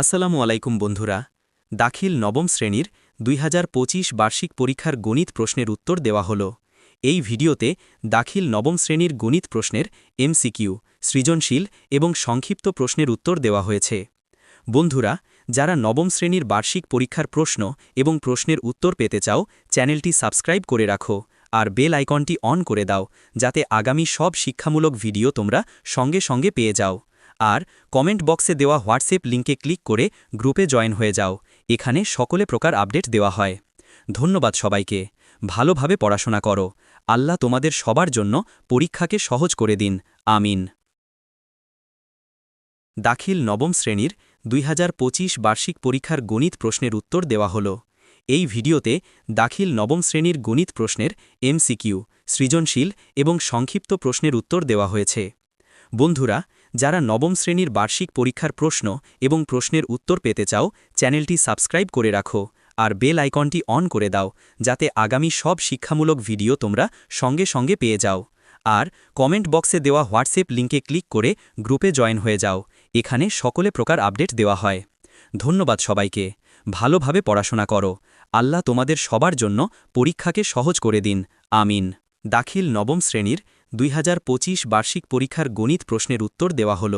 আসসালামু আলাইকুম বন্ধুরা। দাখিল নবম শ্রেণির দুই হাজার পঁচিশ বার্ষিক পরীক্ষার গণিত প্রশ্নের উত্তর দেওয়া হল। এই ভিডিওতে দাখিল নবম শ্রেণির গণিত প্রশ্নের এমসিকিউ, সৃজনশীল এবং সংক্ষিপ্ত প্রশ্নের উত্তর দেওয়া হয়েছে। বন্ধুরা, যারা নবম শ্রেণির বার্ষিক পরীক্ষার প্রশ্ন এবং প্রশ্নের উত্তর পেতে চাও, চ্যানেলটি সাবস্ক্রাইব করে রাখো আর বেল আইকনটি অন করে দাও, যাতে আগামী সব শিক্ষামূলক ভিডিও তোমরা সঙ্গে সঙ্গে পেয়ে যাও। আর কমেন্ট বক্সে দেওয়া হোয়াটসঅ্যাপ লিঙ্কে ক্লিক করে গ্রুপে জয়েন হয়ে যাও। এখানে সকলে প্রকার আপডেট দেওয়া হয়। ধন্যবাদ সবাইকে। ভালোভাবে পড়াশোনা করো। আল্লাহ তোমাদের সবার জন্য পরীক্ষাকে সহজ করে দিন। আমিন। দাখিল নবম শ্রেণির দুই হাজার পঁচিশ বার্ষিক পরীক্ষার গণিত প্রশ্নের উত্তর দেওয়া হল। এই ভিডিওতে দাখিল নবম শ্রেণির গণিত প্রশ্নের এমসিকিউ, সৃজনশীল এবং সংক্ষিপ্ত প্রশ্নের উত্তর দেওয়া হয়েছে। বন্ধুরা যারা নবম শ্রেণির বার্ষিক পরীক্ষার প্রশ্ন এবং প্রশ্নের উত্তর পেতে চাও, চ্যানেলটি সাবস্ক্রাইব করে রাখো আর বেল আইকনটি অন করে দাও, যাতে আগামী সব শিক্ষামূলক ভিডিও তোমরা সঙ্গে সঙ্গে পেয়ে যাও। আর কমেন্ট বক্সে দেওয়া হোয়াটসঅ্যাপ লিঙ্কে ক্লিক করে গ্রুপে জয়েন হয়ে যাও, এখানে সকলে প্রকার আপডেট দেওয়া হয়। ধন্যবাদ সবাইকে। ভালোভাবে পড়াশোনা করো। আল্লাহ তোমাদের সবার জন্য পরীক্ষাকে সহজ করে দিন। আমিন। দাখিল নবম শ্রেণির দুই হাজার পঁচিশ বার্ষিক পরীক্ষার গণিত প্রশ্নের উত্তর দেওয়া হল।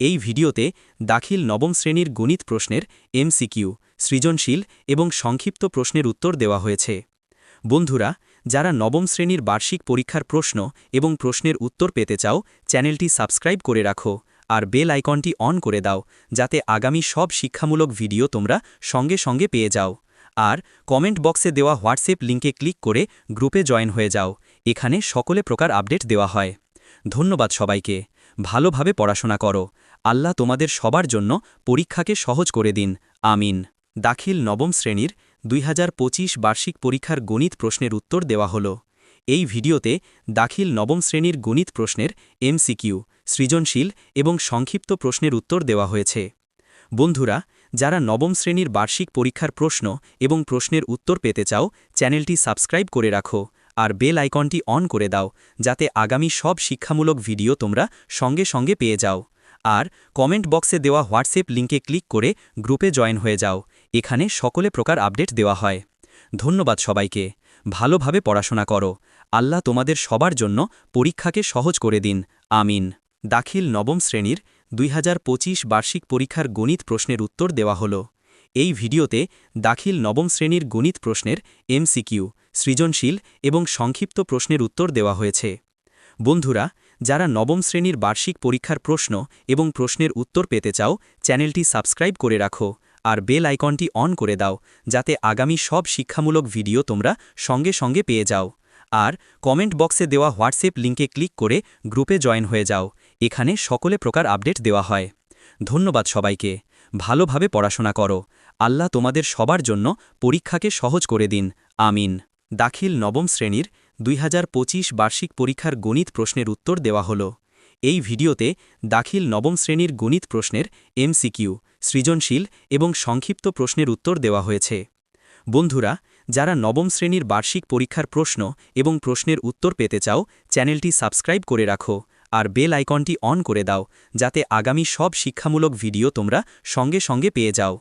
এই ভিডিওতে দাখিল নবম শ্রেণির গণিত প্রশ্নের এমসিকিউ, সৃজনশীল এবং সংক্ষিপ্ত প্রশ্নের উত্তর দেওয়া হয়েছে। বন্ধুরা, যারা নবম শ্রেণির বার্ষিক পরীক্ষার প্রশ্ন এবং প্রশ্নের উত্তর পেতে চাও, চ্যানেলটি সাবস্ক্রাইব করে রাখো আর বেল আইকনটি অন করে দাও, যাতে আগামী সব শিক্ষামূলক ভিডিও তোমরা সঙ্গে সঙ্গে পেয়ে যাও। আর কমেন্ট বক্সে দেওয়া হোয়াটসঅ্যাপ লিঙ্কে ক্লিক করে গ্রুপে জয়েন হয়ে যাও। এখানে সকলে প্রকার আপডেট দেওয়া হয়। ধন্যবাদ সবাইকে। ভালোভাবে পড়াশোনা করো। আল্লাহ তোমাদের সবার জন্য পরীক্ষাকে সহজ করে দিন। আমিন। দাখিল নবম শ্রেণির দুই হাজার পঁচিশ বার্ষিক পরীক্ষার গণিত প্রশ্নের উত্তর দেওয়া হল। এই ভিডিওতে দাখিল নবম শ্রেণির গণিত প্রশ্নের এমসিকিউ, সৃজনশীল এবং সংক্ষিপ্ত প্রশ্নের উত্তর দেওয়া হয়েছে। বন্ধুরা, যারা নবম শ্রেণির বার্ষিক পরীক্ষার প্রশ্ন এবং প্রশ্নের উত্তর পেতে চাও, চ্যানেলটি সাবস্ক্রাইব করে রাখো। আর বেল আইকনটি অন করে দাও, যাতে আগামী সব শিক্ষামূলক ভিডিও তোমরা সঙ্গে সঙ্গে পেয়ে যাও। আর কমেন্ট বক্সে দেওয়া হোয়াটসঅ্যাপ লিঙ্কে ক্লিক করে গ্রুপে জয়েন হয়ে যাও, এখানে সকলে প্রকার আপডেট দেওয়া হয়। ধন্যবাদ সবাইকে। ভালোভাবে পড়াশোনা করো। আল্লাহ তোমাদের সবার জন্য পরীক্ষাকে সহজ করে দিন। আমিন। দাখিল নবম শ্রেণির দুই হাজার পঁচিশ বার্ষিক পরীক্ষার গণিত প্রশ্নের উত্তর দেওয়া হল। এই ভিডিওতে দাখিল নবম শ্রেণির গণিত প্রশ্নের এমসিকিউ, সৃজনশীল এবং সংক্ষিপ্ত প্রশ্নের উত্তর দেওয়া হয়েছে। বন্ধুরা, যারা নবম শ্রেণির বার্ষিক পরীক্ষার প্রশ্ন এবং প্রশ্নের উত্তর পেতে চাও, চ্যানেলটি সাবস্ক্রাইব করে রাখো আর বেল আইকনটি অন করে দাও, যাতে আগামী সব শিক্ষামূলক ভিডিও তোমরা সঙ্গে সঙ্গে পেয়ে যাও। আর কমেন্ট বক্সে দেওয়া হোয়াটসঅ্যাপ লিঙ্কে ক্লিক করে গ্রুপে জয়েন হয়ে যাও, এখানে সকলে প্রকার আপডেট দেওয়া হয়। ধন্যবাদ সবাইকে। ভালোভাবে পড়াশোনা করো। আল্লাহ তোমাদের সবার জন্য পরীক্ষাকে সহজ করে দিন। আমিন। দাখিল নবম শ্রেণির দুই হাজার পঁচিশ বার্ষিক পরীক্ষার গণিত প্রশ্নের উত্তর দেওয়া হল। এই ভিডিওতে দাখিল নবম শ্রেণির গণিত প্রশ্নের এমসিকিউ, সৃজনশীল এবং সংক্ষিপ্ত প্রশ্নের উত্তর দেওয়া হয়েছে। বন্ধুরা, যারা নবম শ্রেণির বার্ষিক পরীক্ষার প্রশ্ন এবং প্রশ্নের উত্তর পেতে চাও, চ্যানেলটি সাবস্ক্রাইব করে রাখো আর বেল আইকনটি অন করে দাও, যাতে আগামী সব শিক্ষামূলক ভিডিও তোমরা সঙ্গে সঙ্গে পেয়ে যাও।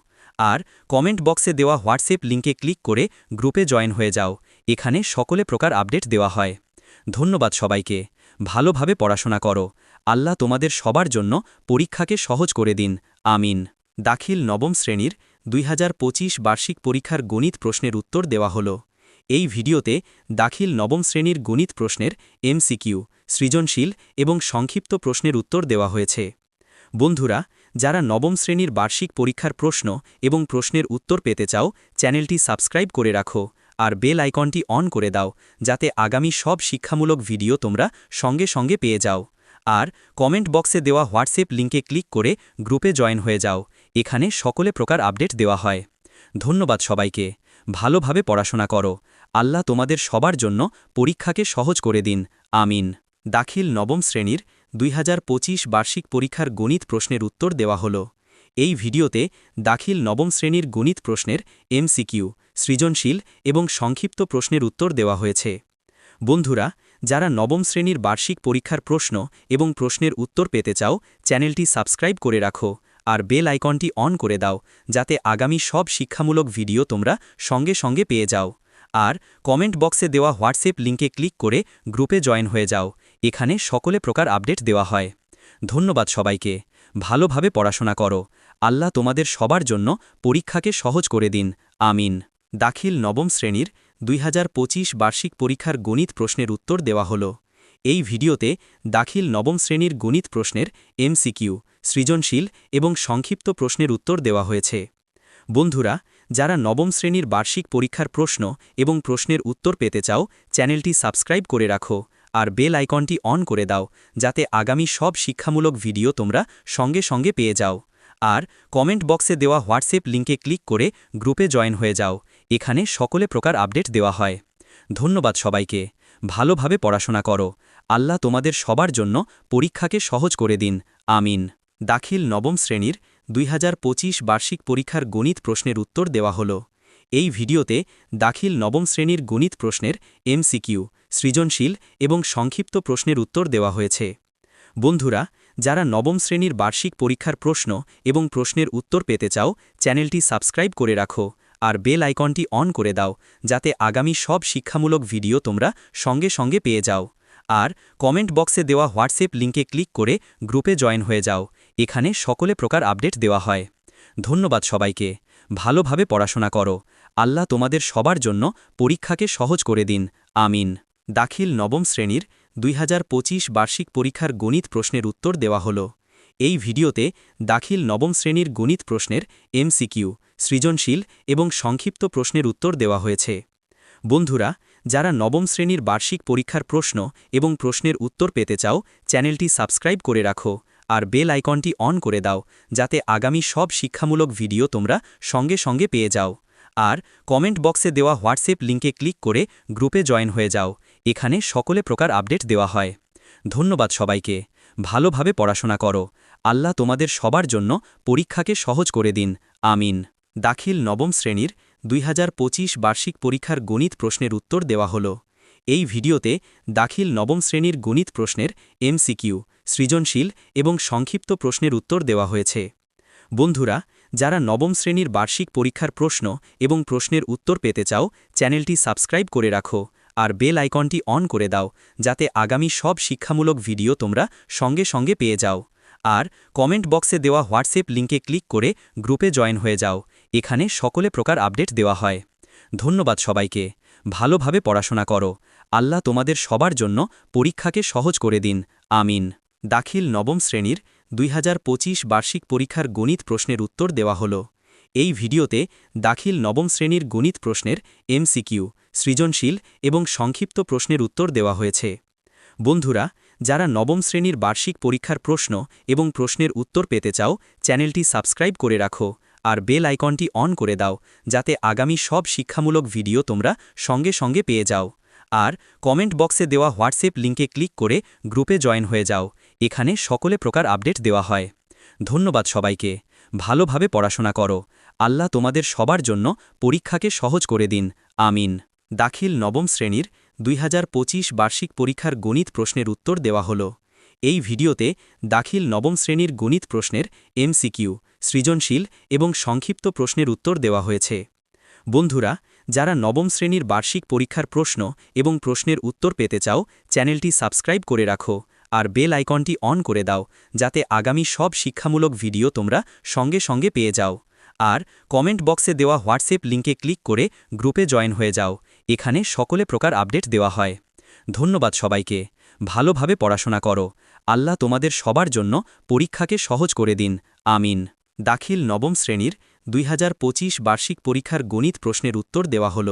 আর কমেন্ট বক্সে দেওয়া হোয়াটসঅ্যাপ লিঙ্কে ক্লিক করে গ্রুপে জয়েন হয়ে যাও। এখানে সকলে প্রকার আপডেট দেওয়া হয়। ধন্যবাদ সবাইকে। ভালোভাবে পড়াশোনা করো। আল্লাহ তোমাদের সবার জন্য পরীক্ষাকে সহজ করে দিন। আমিন। দাখিল নবম শ্রেণির দুই হাজার পঁচিশ বার্ষিক পরীক্ষার গণিত প্রশ্নের উত্তর দেওয়া হল। এই ভিডিওতে দাখিল নবম শ্রেণির গণিত প্রশ্নের এমসিকিউ, সৃজনশীল এবং সংক্ষিপ্ত প্রশ্নের উত্তর দেওয়া হয়েছে। বন্ধুরা যারা নবম শ্রেণির বার্ষিক পরীক্ষার প্রশ্ন এবং প্রশ্নের উত্তর পেতে চাও, চ্যানেলটি সাবস্ক্রাইব করে রাখো আর বেল আইকনটি অন করে দাও যাতে আগামী সব শিক্ষামূলক ভিডিও তোমরা সঙ্গে সঙ্গে পেয়ে যাও। আর কমেন্ট বক্সে দেওয়া হোয়াটসঅ্যাপ লিঙ্কে ক্লিক করে গ্রুপে জয়েন হয়ে যাও। এখানে সকলে প্রকার আপডেট দেওয়া হয়। ধন্যবাদ সবাইকে। ভালোভাবে পড়াশোনা করো। আল্লাহ তোমাদের সবার জন্য পরীক্ষাকে সহজ করে দিন। আমিন। দাখিল নবম শ্রেণির দুই বার্ষিক পরীক্ষার গণিত প্রশ্নের উত্তর দেওয়া হল। এই ভিডিওতে দাখিল নবম শ্রেণির গণিত প্রশ্নের এমসিকিউ, সৃজনশীল এবং সংক্ষিপ্ত প্রশ্নের উত্তর দেওয়া হয়েছে। বন্ধুরা, যারা নবম শ্রেণির বার্ষিক পরীক্ষার প্রশ্ন এবং প্রশ্নের উত্তর পেতে চাও, চ্যানেলটি সাবস্ক্রাইব করে রাখো আর বেল আইকনটি অন করে দাও, যাতে আগামী সব শিক্ষামূলক ভিডিও তোমরা সঙ্গে সঙ্গে পেয়ে যাও। আর কমেন্ট বক্সে দেওয়া হোয়াটসঅ্যাপ লিঙ্কে ক্লিক করে গ্রুপে জয়েন হয়ে যাও। এখানে সকলে প্রকার আপডেট দেওয়া হয়। ধন্যবাদ সবাইকে। ভালোভাবে পড়াশোনা করো। আল্লাহ তোমাদের সবার জন্য পরীক্ষাকে সহজ করে দিন। আমিন। দাখিল নবম শ্রেণির দুই হাজার পঁচিশ বার্ষিক পরীক্ষার গণিত প্রশ্নের উত্তর দেওয়া হল। এই ভিডিওতে দাখিল নবম শ্রেণির গণিত প্রশ্নের এমসিকিউ, সৃজনশীল এবং সংক্ষিপ্ত প্রশ্নের উত্তর দেওয়া হয়েছে। বন্ধুরা, যারা নবম শ্রেণির বার্ষিক পরীক্ষার প্রশ্ন এবং প্রশ্নের উত্তর পেতে চাও, চ্যানেলটি সাবস্ক্রাইব করে রাখো। আর বেল আইকনটি অন করে দাও, যাতে আগামী সব শিক্ষামূলক ভিডিও তোমরা সঙ্গে সঙ্গে পেয়ে যাও। আর কমেন্ট বক্সে দেওয়া হোয়াটসঅ্যাপ লিঙ্কে ক্লিক করে গ্রুপে জয়েন হয়ে যাও, এখানে সকলে প্রকার আপডেট দেওয়া হয়। ধন্যবাদ সবাইকে। ভালোভাবে পড়াশোনা করো। আল্লাহ তোমাদের সবার জন্য পরীক্ষাকে সহজ করে দিন। আমিন। দাখিল নবম শ্রেণির দুই হাজার পঁচিশ বার্ষিক পরীক্ষার গণিত প্রশ্নের উত্তর দেওয়া হল। এই ভিডিওতে দাখিল নবম শ্রেণির গণিত প্রশ্নের এমসিকিউ, সৃজনশীল এবং সংক্ষিপ্ত প্রশ্নের উত্তর দেওয়া হয়েছে। বন্ধুরা, যারা নবম শ্রেণির বার্ষিক পরীক্ষার প্রশ্ন এবং প্রশ্নের উত্তর পেতে চাও, চ্যানেলটি সাবস্ক্রাইব করে রাখো আর বেল আইকনটি অন করে দাও, যাতে আগামী সব শিক্ষামূলক ভিডিও তোমরা সঙ্গে সঙ্গে পেয়ে যাও। আর কমেন্ট বক্সে দেওয়া হোয়াটসঅ্যাপ লিঙ্কে ক্লিক করে গ্রুপে জয়েন হয়ে যাও। এখানে সকলে প্রকার আপডেট দেওয়া হয়। ধন্যবাদ সবাইকে। ভালোভাবে পড়াশোনা করো। আল্লাহ তোমাদের সবার জন্য পরীক্ষাকে সহজ করে দিন। আমিন। দাখিল নবম শ্রেণির দুই হাজার পঁচিশ বার্ষিক পরীক্ষার গণিত প্রশ্নের উত্তর দেওয়া হল। এই ভিডিওতে দাখিল নবম শ্রেণির গণিত প্রশ্নের এমসিকিউ, সৃজনশীল এবং সংক্ষিপ্ত প্রশ্নের উত্তর দেওয়া হয়েছে। বন্ধুরা, যারা নবম শ্রেণির বার্ষিক পরীক্ষার প্রশ্ন এবং প্রশ্নের উত্তর পেতে চাও, চ্যানেলটি সাবস্ক্রাইব করে রাখো আর বেল আইকনটি অন করে দাও, যাতে আগামী সব শিক্ষামূলক ভিডিও তোমরা সঙ্গে সঙ্গে পেয়ে যাও। আর কমেন্ট বক্সে দেওয়া হোয়াটসঅ্যাপ লিঙ্কে ক্লিক করে গ্রুপে জয়েন হয়ে যাও। এখানে সকলে প্রকার আপডেট দেওয়া হয়। ধন্যবাদ সবাইকে। ভালোভাবে পড়াশোনা করো। আল্লাহ তোমাদের সবার জন্য পরীক্ষাকে সহজ করে দিন। আমিন। দাখিল নবম শ্রেণির দুই হাজার পঁচিশ বার্ষিক পরীক্ষার গণিত প্রশ্নের উত্তর দেওয়া হল। এই ভিডিওতে দাখিল নবম শ্রেণির গণিত প্রশ্নের এমসিকিউ, সৃজনশীল এবং সংক্ষিপ্ত প্রশ্নের উত্তর দেওয়া হয়েছে। বন্ধুরা যারা নবম শ্রেণির বার্ষিক পরীক্ষার প্রশ্ন এবং প্রশ্নের উত্তর পেতে চাও, চ্যানেলটি সাবস্ক্রাইব করে রাখো আর বেল আইকনটি অন করে দাও, যাতে আগামী সব শিক্ষামূলক ভিডিও তোমরা সঙ্গে সঙ্গে পেয়ে যাও। আর কমেন্ট বক্সে দেওয়া হোয়াটসঅ্যাপ লিঙ্কে ক্লিক করে গ্রুপে জয়েন হয়ে যাও, এখানে সকলে প্রকার আপডেট দেওয়া হয়। ধন্যবাদ সবাইকে। ভালোভাবে পড়াশোনা করো। আল্লাহ তোমাদের সবার জন্য পরীক্ষাকে সহজ করে দিন। আমিন। দাখিল নবম শ্রেণির দুই হাজার পঁচিশ বার্ষিক পরীক্ষার গণিত প্রশ্নের উত্তর দেওয়া হল। এই ভিডিওতে দাখিল নবম শ্রেণির গণিত প্রশ্নের এমসিকিউ, সৃজনশীল এবং সংক্ষিপ্ত প্রশ্নের উত্তর দেওয়া হয়েছে। বন্ধুরা, যারা নবম শ্রেণির বার্ষিক পরীক্ষার প্রশ্ন এবং প্রশ্নের উত্তর পেতে চাও, চ্যানেলটি সাবস্ক্রাইব করে রাখো আর বেল আইকনটি অন করে দাও, যাতে আগামী সব শিক্ষামূলক ভিডিও তোমরা সঙ্গে সঙ্গে পেয়ে যাও। আর কমেন্ট বক্সে দেওয়া হোয়াটসঅ্যাপ লিঙ্কে ক্লিক করে গ্রুপে জয়েন হয়ে যাও। এখানে সকলে প্রকার আপডেট দেওয়া হয়। ধন্যবাদ সবাইকে। ভালোভাবে পড়াশোনা করো। আল্লাহ তোমাদের সবার জন্য পরীক্ষাকে সহজ করে দিন। আমিন। দাখিল নবম শ্রেণির দুই হাজার পঁচিশ বার্ষিক পরীক্ষার গণিত প্রশ্নের উত্তর দেওয়া হল। এই ভিডিওতে দাখিল নবম শ্রেণির গণিত প্রশ্নের এমসিকিউ, সৃজনশীল এবং সংক্ষিপ্ত প্রশ্নের উত্তর দেওয়া হয়েছে। বন্ধুরা যারা নবম শ্রেণির বার্ষিক পরীক্ষার প্রশ্ন এবং প্রশ্নের উত্তর পেতে চাও, চ্যানেলটি সাবস্ক্রাইব করে রাখো আর বেল আইকনটি অন করে দাও যাতে আগামী সব শিক্ষামূলক ভিডিও তোমরা সঙ্গে সঙ্গে পেয়ে যাও। আর কমেন্ট বক্সে দেওয়া হোয়াটসঅ্যাপ লিঙ্কে ক্লিক করে গ্রুপে জয়েন হয়ে যাও। এখানে সকলে প্রকার আপডেট দেওয়া হয়। ধন্যবাদ সবাইকে। ভালোভাবে পড়াশোনা করো। আল্লাহ তোমাদের সবার জন্য পরীক্ষাকে সহজ করে দিন। আমিন। দাখিল নবম শ্রেণির দুই হাজার পঁচিশ বার্ষিক পরীক্ষার গণিত প্রশ্নের উত্তর দেওয়া হল।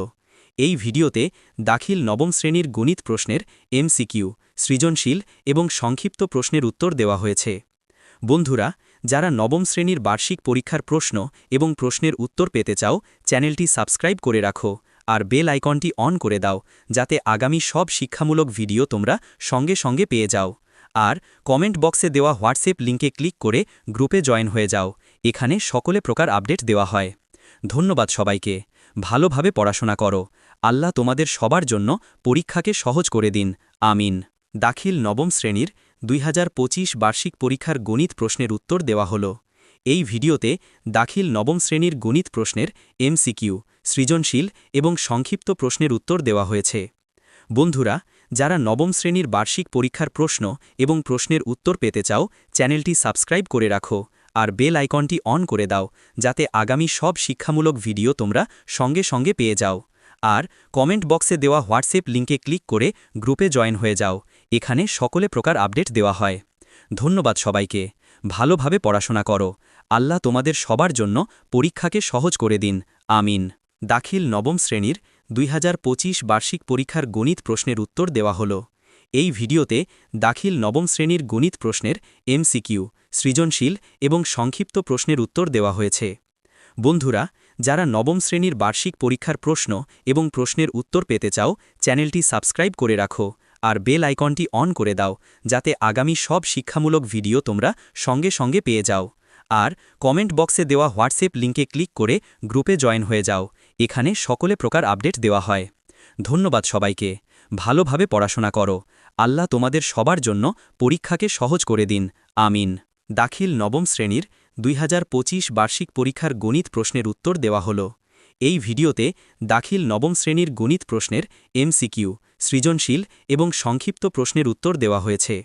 এই ভিডিওতে দাখিল নবম শ্রেণির গণিত প্রশ্নের এমসিকিউ, সৃজনশীল এবং সংক্ষিপ্ত প্রশ্নের উত্তর দেওয়া হয়েছে। বন্ধুরা, যারা নবম শ্রেণির বার্ষিক পরীক্ষার প্রশ্ন এবং প্রশ্নের উত্তর পেতে চাও, চ্যানেলটি সাবস্ক্রাইব করে রাখো আর বেল আইকনটি অন করে দাও, যাতে আগামী সব শিক্ষামূলক ভিডিও তোমরা সঙ্গে সঙ্গে পেয়ে যাও। আর কমেন্ট বক্সে দেওয়া হোয়াটসঅ্যাপ লিঙ্কে ক্লিক করে গ্রুপে জয়েন হয়ে যাও। এখানে সকলে প্রকার আপডেট দেওয়া হয়। ধন্যবাদ সবাইকে। ভালোভাবে পড়াশোনা করো। আল্লাহ তোমাদের সবার জন্য পরীক্ষাকে সহজ করে দিন। আমিন। দাখিল নবম শ্রেণির দুই হাজার পঁচিশ বার্ষিক পরীক্ষার গণিত প্রশ্নের উত্তর দেওয়া হল। এই ভিডিওতে দাখিল নবম শ্রেণির গণিত প্রশ্নের এমসিকিউ, সৃজনশীল এবং সংক্ষিপ্ত প্রশ্নের উত্তর দেওয়া হয়েছে। বন্ধুরা, যারা নবম শ্রেণির বার্ষিক পরীক্ষার প্রশ্ন এবং প্রশ্নের উত্তর পেতে চাও, চ্যানেলটি সাবস্ক্রাইব করে রাখো। আর বেল আইকনটি অন করে দাও, যাতে আগামী সব শিক্ষামূলক ভিডিও তোমরা সঙ্গে সঙ্গে পেয়ে যাও। আর কমেন্ট বক্সে দেওয়া হোয়াটসঅ্যাপ লিঙ্কে ক্লিক করে গ্রুপে জয়েন হয়ে যাও। এখানে সকলে প্রকার আপডেট দেওয়া হয়। ধন্যবাদ সবাইকে। ভালোভাবে পড়াশোনা করো। আল্লাহ তোমাদের সবার জন্য পরীক্ষাকে সহজ করে দিন। আমিন। দাখিল নবম শ্রেণির দুই হাজার পঁচিশ বার্ষিক পরীক্ষার গণিত প্রশ্নের উত্তর দেওয়া হল। এই ভিডিওতে দাখিল নবম শ্রেণির গণিত প্রশ্নের এমসিকিউ সৃজনশীল এবং সংক্ষিপ্ত প্রশ্নের উত্তর দেওয়া হয়েছে। বন্ধুরা, যারা নবম শ্রেণির বার্ষিক পরীক্ষার প্রশ্ন এবং প্রশ্নের উত্তর পেতে চাও, চ্যানেলটি সাবস্ক্রাইব করে রাখো আর বেল আইকনটি অন করে দাও, যাতে আগামী সব শিক্ষামূলক ভিডিও তোমরা সঙ্গে সঙ্গে পেয়ে যাও। আর কমেন্ট বক্সে দেওয়া হোয়াটসঅ্যাপ লিঙ্কে ক্লিক করে গ্রুপে জয়েন হয়ে যাও, এখানে সকলে প্রকার আপডেট দেওয়া হয়। ধন্যবাদ সবাইকে। ভালোভাবে পড়াশোনা করো। আল্লাহ তোমাদের সবার জন্য পরীক্ষাকে সহজ করে দিন। আমিন। দাখিল নবম শ্রেণির দুই হাজার পঁচিশ বার্ষিক পরীক্ষার গণিত প্রশ্নের উত্তর দেওয়া হল। এই ভিডিওতে দাখিল নবম শ্রেণির গণিত প্রশ্নের এমসিকিউ, সৃজনশীল এবং সংক্ষিপ্ত প্রশ্নের উত্তর দেওয়া হয়েছে।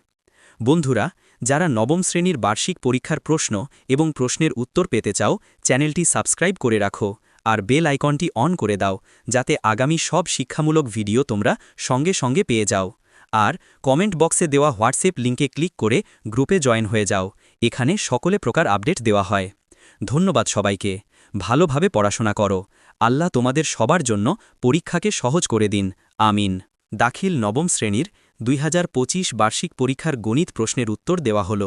বন্ধুরা, যারা নবম শ্রেণির বার্ষিক পরীক্ষার প্রশ্ন এবং প্রশ্নের উত্তর পেতে চাও, চ্যানেলটি সাবস্ক্রাইব করে রাখো আর বেল আইকনটি অন করে দাও, যাতে আগামী সব শিক্ষামূলক ভিডিও তোমরা সঙ্গে সঙ্গে পেয়ে যাও। আর কমেন্ট বক্সে দেওয়া হোয়াটসঅ্যাপ লিঙ্কে ক্লিক করে গ্রুপে জয়েন হয়ে যাও। এখানে সকলে প্রকার আপডেট দেওয়া হয়। ধন্যবাদ সবাইকে। ভালোভাবে পড়াশোনা করো। আল্লাহ তোমাদের সবার জন্য পরীক্ষাকে সহজ করে দিন। আমিন। দাখিল নবম শ্রেণির দুই হাজার পঁচিশ বার্ষিক পরীক্ষার গণিত প্রশ্নের উত্তর দেওয়া হল।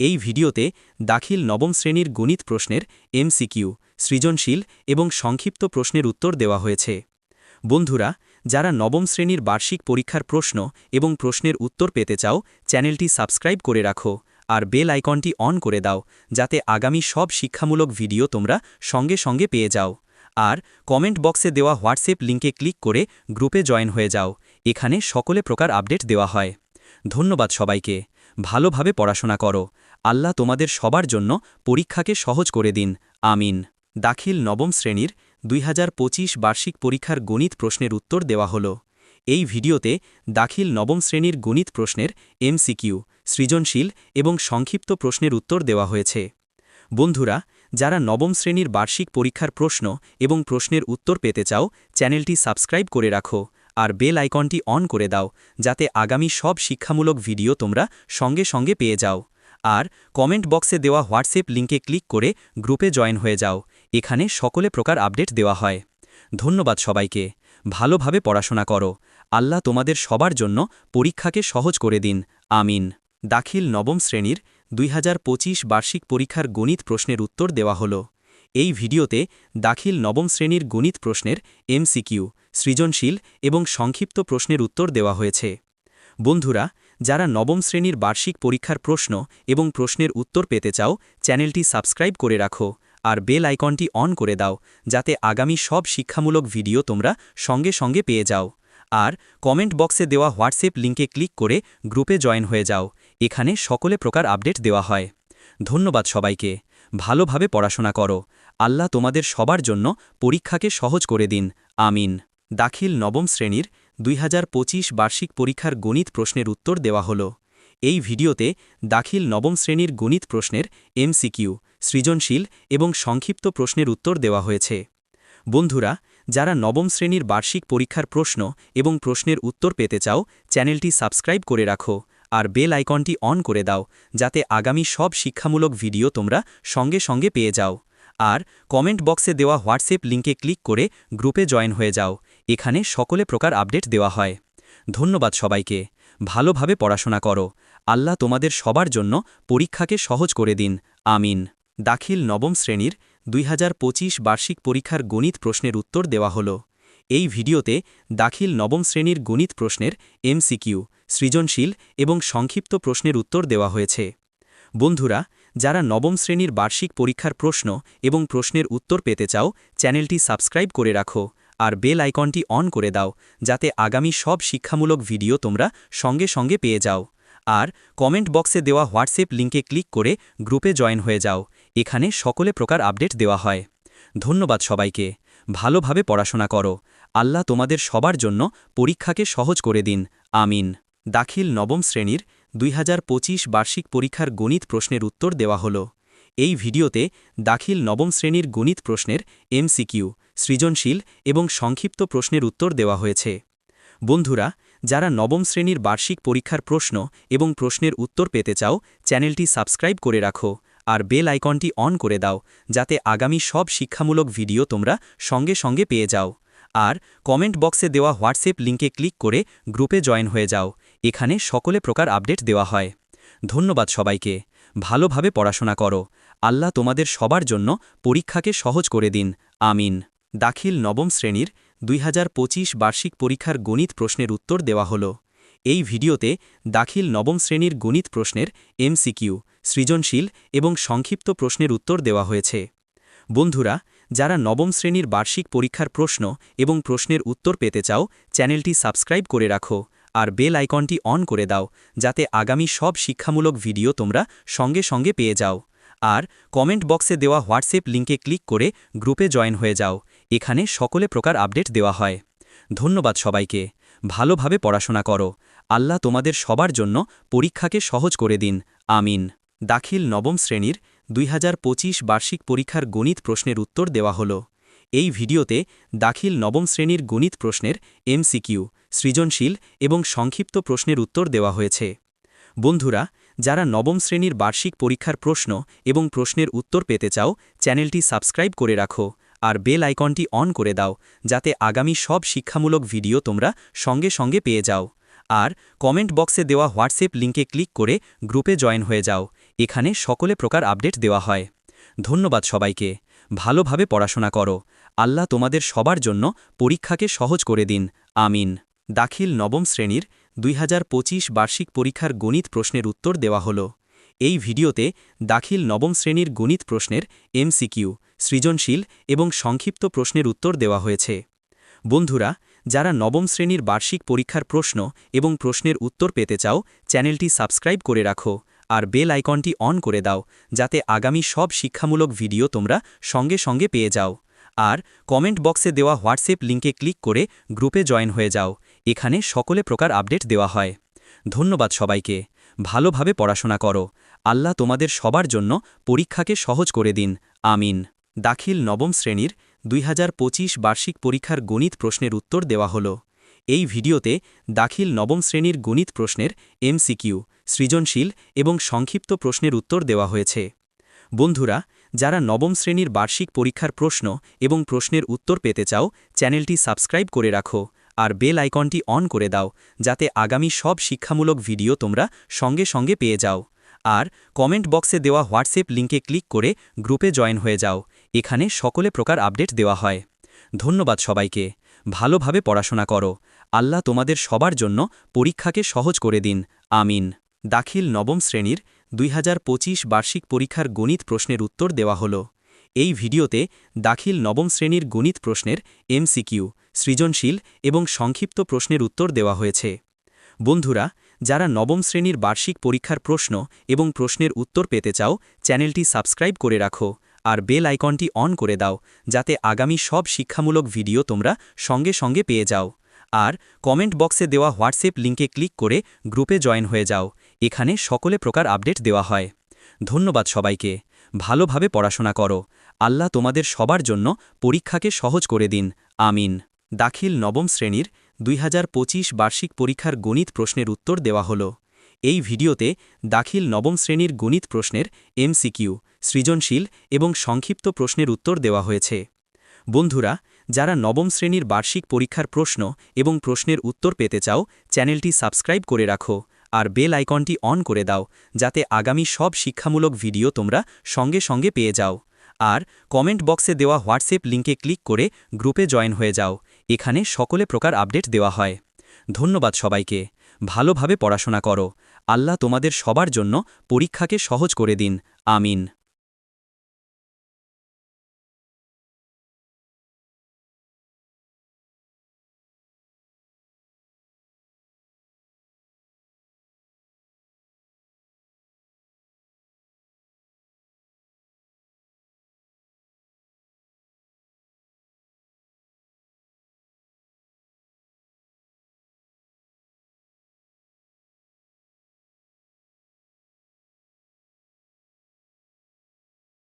এই ভিডিওতে দাখিল নবম শ্রেণির গণিত প্রশ্নের এমসিকিউ, সৃজনশীল এবং সংক্ষিপ্ত প্রশ্নের উত্তর দেওয়া হয়েছে। বন্ধুরা, যারা নবম শ্রেণির বার্ষিক পরীক্ষার প্রশ্ন এবং প্রশ্নের উত্তর পেতে চাও, চ্যানেলটি সাবস্ক্রাইব করে রাখো। আর বেল আইকনটি অন করে দাও, যাতে আগামী সব শিক্ষামূলক ভিডিও তোমরা সঙ্গে সঙ্গে পেয়ে যাও। আর কমেন্ট বক্সে দেওয়া হোয়াটসঅ্যাপ লিঙ্কে ক্লিক করে গ্রুপে জয়েন হয়ে যাও। এখানে সকলে প্রকার আপডেট দেওয়া হয়। ধন্যবাদ সবাইকে। ভালোভাবে পড়াশোনা করো। আল্লাহ তোমাদের সবার জন্য পরীক্ষাকে সহজ করে দিন। আমিন। দাখিল নবম শ্রেণির দুই হাজার পঁচিশ বার্ষিক পরীক্ষার গণিত প্রশ্নের উত্তর দেওয়া হল। এই ভিডিওতে দাখিল নবম শ্রেণির গণিত প্রশ্নের এমসিকিউ সৃজনশীল এবং সংক্ষিপ্ত প্রশ্নের উত্তর দেওয়া হয়েছে। বন্ধুরা, যারা নবম শ্রেণির বার্ষিক পরীক্ষার প্রশ্ন এবং প্রশ্নের উত্তর পেতে চাও, চ্যানেলটি সাবস্ক্রাইব করে রাখো আর বেল আইকনটি অন করে দাও, যাতে আগামী সব শিক্ষামূলক ভিডিও তোমরা সঙ্গে সঙ্গে পেয়ে যাও। আর কমেন্ট বক্সে দেওয়া হোয়াটসঅ্যাপ লিঙ্কে ক্লিক করে গ্রুপে জয়েন হয়ে যাও। এখানে সকলে প্রকার আপডেট দেওয়া হয়। ধন্যবাদ সবাইকে। ভালোভাবে পড়াশোনা করো। আল্লাহ তোমাদের সবার জন্য পরীক্ষাকে সহজ করে দিন। আমিন। দাখিল নবম শ্রেণির দুই হাজার পঁচিশ বার্ষিক পরীক্ষার গণিত প্রশ্নের উত্তর দেওয়া হল। এই ভিডিওতে দাখিল নবম শ্রেণির গণিত প্রশ্নের এমসিকিউ, সৃজনশীল এবং সংক্ষিপ্ত প্রশ্নের উত্তর দেওয়া হয়েছে। বন্ধুরা, যারা নবম শ্রেণির বার্ষিক পরীক্ষার প্রশ্ন এবং প্রশ্নের উত্তর পেতে চাও, চ্যানেলটি সাবস্ক্রাইব করে রাখো আর বেল আইকনটি অন করে দাও, যাতে আগামী সব শিক্ষামূলক ভিডিও তোমরা সঙ্গে সঙ্গে পেয়ে যাও। আর কমেন্ট বক্সে দেওয়া হোয়াটসঅ্যাপ লিঙ্কে ক্লিক করে গ্রুপে জয়েন হয়ে যাও। এখানে সকলে প্রকার আপডেট দেওয়া হয়। ধন্যবাদ সবাইকে। ভালোভাবে পড়াশোনা করো। আল্লাহ তোমাদের সবার জন্য পরীক্ষাকে সহজ করে দিন। আমিন। দাখিল নবম শ্রেণির দুই হাজার পঁচিশ বার্ষিক পরীক্ষার গণিত প্রশ্নের উত্তর দেওয়া হল। এই ভিডিওতে দাখিল নবম শ্রেণির গণিত প্রশ্নের এমসিকিউ, সৃজনশীল এবং সংক্ষিপ্ত প্রশ্নের উত্তর দেওয়া হয়েছে। বন্ধুরা যারা নবম শ্রেণির বার্ষিক পরীক্ষার প্রশ্ন এবং প্রশ্নের উত্তর পেতে চাও, চ্যানেলটি সাবস্ক্রাইব করে রাখো আর বেল আইকনটি অন করে দাও, যাতে আগামী সব শিক্ষামূলক ভিডিও তোমরা সঙ্গে সঙ্গে পেয়ে যাও। আর কমেন্ট বক্সে দেওয়া হোয়াটসঅ্যাপ লিঙ্কে ক্লিক করে গ্রুপে জয়েন হয়ে যাও, এখানে সকলে প্রকার আপডেট দেওয়া হয়। ধন্যবাদ সবাইকে। ভালোভাবে পড়াশোনা করো। আল্লাহ তোমাদের সবার জন্য পরীক্ষাকে সহজ করে দিন। আমিন। দাখিল নবম শ্রেণির দুই হাজার পঁচিশ বার্ষিক পরীক্ষার গণিত প্রশ্নের উত্তর দেওয়া হল। এই ভিডিওতে দাখিল নবম শ্রেণির গণিত প্রশ্নের এমসিকিউ, সৃজনশীল এবং সংক্ষিপ্ত প্রশ্নের উত্তর দেওয়া হয়েছে। বন্ধুরা, যারা নবম শ্রেণির বার্ষিক পরীক্ষার প্রশ্ন এবং প্রশ্নের উত্তর পেতে চাও, চ্যানেলটি সাবস্ক্রাইব করে রাখো আর বেল আইকনটি অন করে দাও, যাতে আগামী সব শিক্ষামূলক ভিডিও তোমরা সঙ্গে সঙ্গে পেয়ে যাও। আর কমেন্ট বক্সে দেওয়া হোয়াটসঅ্যাপ লিঙ্কে ক্লিক করে গ্রুপে জয়েন হয়ে যাও। এখানে সকলে প্রকার আপডেট দেওয়া হয়। ধন্যবাদ সবাইকে। ভালোভাবে পড়াশোনা করো। আল্লাহ তোমাদের সবার জন্য পরীক্ষাকে সহজ করে দিন। আমিন। দাখিল নবম শ্রেণির দুই হাজার পঁচিশ বার্ষিক পরীক্ষার গণিত প্রশ্নের উত্তর দেওয়া হল। এই ভিডিওতে দাখিল নবম শ্রেণির গণিত প্রশ্নের এমসিকিউ, সৃজনশীল এবং সংক্ষিপ্ত প্রশ্নের উত্তর দেওয়া হয়েছে। বন্ধুরা, যারা নবম শ্রেণির বার্ষিক পরীক্ষার প্রশ্ন এবং প্রশ্নের উত্তর পেতে চাও, চ্যানেলটি সাবস্ক্রাইব করে রাখো। আর বেল আইকনটি অন করে দাও, যাতে আগামী সব শিক্ষামূলক ভিডিও তোমরা সঙ্গে সঙ্গে পেয়ে যাও। আর কমেন্ট বক্সে দেওয়া হোয়াটসঅ্যাপ লিঙ্কে ক্লিক করে গ্রুপে জয়েন হয়ে যাও। এখানে সকলে প্রকার আপডেট দেওয়া হয়। ধন্যবাদ সবাইকে। ভালোভাবে পড়াশোনা করো। আল্লাহ তোমাদের সবার জন্য পরীক্ষাকে সহজ করে দিন। আমিন। দাখিল নবম শ্রেণির দুই হাজার পঁচিশ বার্ষিক পরীক্ষার গণিত প্রশ্নের উত্তর দেওয়া হল। এই ভিডিওতে দাখিল নবম শ্রেণির গণিত প্রশ্নের এমসিকিউ সৃজনশীল এবং সংক্ষিপ্ত প্রশ্নের উত্তর দেওয়া হয়েছে। বন্ধুরা, যারা নবম শ্রেণির বার্ষিক পরীক্ষার প্রশ্ন এবং প্রশ্নের উত্তর পেতে চাও, চ্যানেলটি সাবস্ক্রাইব করে রাখো আর বেল আইকনটি অন করে দাও, যাতে আগামী সব শিক্ষামূলক ভিডিও তোমরা সঙ্গে সঙ্গে পেয়ে যাও। আর কমেন্ট বক্সে দেওয়া হোয়াটসঅ্যাপ লিঙ্কে ক্লিক করে গ্রুপে জয়েন হয়ে যাও, এখানে সকলে প্রকার আপডেট দেওয়া হয়। ধন্যবাদ সবাইকে। ভালোভাবে পড়াশোনা করো। আল্লাহ তোমাদের সবার জন্য পরীক্ষাকে সহজ করে দিন। আমিন। দাখিল নবম শ্রেণির দুই হাজার পঁচিশ বার্ষিক পরীক্ষার গণিত প্রশ্নের উত্তর দেওয়া হল। এই ভিডিওতে দাখিল নবম শ্রেণির গণিত প্রশ্নের এমসিকিউ, সৃজনশীল এবং সংক্ষিপ্ত প্রশ্নের উত্তর দেওয়া হয়েছে। বন্ধুরা, যারা নবম শ্রেণির বার্ষিক পরীক্ষার প্রশ্ন এবং প্রশ্নের উত্তর পেতে চাও, চ্যানেলটি সাবস্ক্রাইব করে রাখো আর বেল আইকনটি অন করে দাও, যাতে আগামী সব শিক্ষামূলক ভিডিও তোমরা সঙ্গে সঙ্গে পেয়ে যাও। আর কমেন্ট বক্সে দেওয়া হোয়াটসঅ্যাপ লিঙ্কে ক্লিক করে গ্রুপে জয়েন হয়ে যাও। এখানে সকলে প্রকার আপডেট দেওয়া হয়। ধন্যবাদ সবাইকে। ভালোভাবে পড়াশোনা করো। আল্লাহ তোমাদের সবার জন্য পরীক্ষাকে সহজ করে দিন। আমিন। দাখিল নবম শ্রেণির দুই হাজার পঁচিশ বার্ষিক পরীক্ষার গণিত প্রশ্নের উত্তর দেওয়া হল। এই ভিডিওতে দাখিল নবম শ্রেণির গণিত প্রশ্নের এমসিকিউ, সৃজনশীল এবং সংক্ষিপ্ত প্রশ্নের উত্তর দেওয়া হয়েছে। বন্ধুরা, যারা নবম শ্রেণির বার্ষিক পরীক্ষার প্রশ্ন এবং প্রশ্নের উত্তর পেতে চাও, চ্যানেলটি সাবস্ক্রাইব করে রাখো। আর বেল আইকনটি অন করে দাও, যাতে আগামী সব শিক্ষামূলক ভিডিও তোমরা সঙ্গে সঙ্গে পেয়ে যাও। আর কমেন্ট বক্সে দেওয়া হোয়াটসঅ্যাপ লিঙ্কে ক্লিক করে গ্রুপে জয়েন হয়ে যাও, এখানে সকলে প্রকার আপডেট দেওয়া হয়। ধন্যবাদ সবাইকে। ভালোভাবে পড়াশোনা করো। আল্লাহ তোমাদের সবার জন্য পরীক্ষাকে সহজ করে দিন। আমিন। দাখিল নবম শ্রেণির দুই হাজার পঁচিশ বার্ষিক পরীক্ষার গণিত প্রশ্নের উত্তর দেওয়া হল। এই ভিডিওতে দাখিল নবম শ্রেণির গণিত প্রশ্নের এমসিকিউ সৃজনশীল এবং সংক্ষিপ্ত প্রশ্নের উত্তর দেওয়া হয়েছে। বন্ধুরা, যারা নবম শ্রেণির বার্ষিক পরীক্ষার প্রশ্ন এবং প্রশ্নের উত্তর পেতে চাও, চ্যানেলটি সাবস্ক্রাইব করে রাখো আর বেল আইকনটি অন করে দাও, যাতে আগামী সব শিক্ষামূলক ভিডিও তোমরা সঙ্গে সঙ্গে পেয়ে যাও। আর কমেন্ট বক্সে দেওয়া হোয়াটসঅ্যাপ লিঙ্কে ক্লিক করে গ্রুপে জয়েন হয়ে যাও, এখানে সকলে প্রকার আপডেট দেওয়া হয়। ধন্যবাদ সবাইকে। ভালোভাবে পড়াশোনা করো। আল্লাহ তোমাদের সবার জন্য পরীক্ষাকে সহজ করে দিন। আমিন। দাখিল নবম শ্রেণির দুই হাজার পঁচিশ বার্ষিক পরীক্ষার গণিত প্রশ্নের উত্তর দেওয়া হল। এই ভিডিওতে দাখিল নবম শ্রেণির গণিত প্রশ্নের এমসিকিউ, সৃজনশীল এবং সংক্ষিপ্ত প্রশ্নের উত্তর দেওয়া হয়েছে। বন্ধুরা, যারা নবম শ্রেণির বার্ষিক পরীক্ষার প্রশ্ন এবং প্রশ্নের উত্তর পেতে চাও, চ্যানেলটি সাবস্ক্রাইব করে রাখো আর বেল আইকনটি অন করে দাও, যাতে আগামী সব শিক্ষামূলক ভিডিও তোমরা সঙ্গে সঙ্গে পেয়ে যাও। আর কমেন্ট বক্সে দেওয়া হোয়াটসঅ্যাপ লিঙ্কে ক্লিক করে গ্রুপে জয়েন হয়ে যাও। এখানে সকলে প্রকার আপডেট দেওয়া হয়। ধন্যবাদ সবাইকে। ভালোভাবে পড়াশোনা করো। আল্লাহ তোমাদের সবার জন্য পরীক্ষাকে সহজ করে দিন। আমিন। দাখিল নবম শ্রেণির দুই হাজার পঁচিশ বার্ষিক পরীক্ষার গণিত প্রশ্নের উত্তর দেওয়া হল। এই ভিডিওতে দাখিল নবম শ্রেণির গণিত প্রশ্নের এমসিকিউ, সৃজনশীল এবং সংক্ষিপ্ত প্রশ্নের উত্তর দেওয়া হয়েছে। বন্ধুরা যারা নবম শ্রেণির বার্ষিক পরীক্ষার প্রশ্ন এবং প্রশ্নের উত্তর পেতে চাও, চ্যানেলটি সাবস্ক্রাইব করে রাখো আর বেল আইকনটি অন করে দাও, যাতে আগামী সব শিক্ষামূলক ভিডিও তোমরা সঙ্গে সঙ্গে পেয়ে যাও। আর কমেন্ট বক্সে দেওয়া হোয়াটসঅ্যাপ লিঙ্কে ক্লিক করে গ্রুপে জয়েন হয়ে যাও, এখানে সকলে প্রকার আপডেট দেওয়া হয়। ধন্যবাদ সবাইকে। ভালোভাবে পড়াশোনা করো। আল্লাহ তোমাদের সবার জন্য পরীক্ষাকে সহজ করে দিন। আমিন।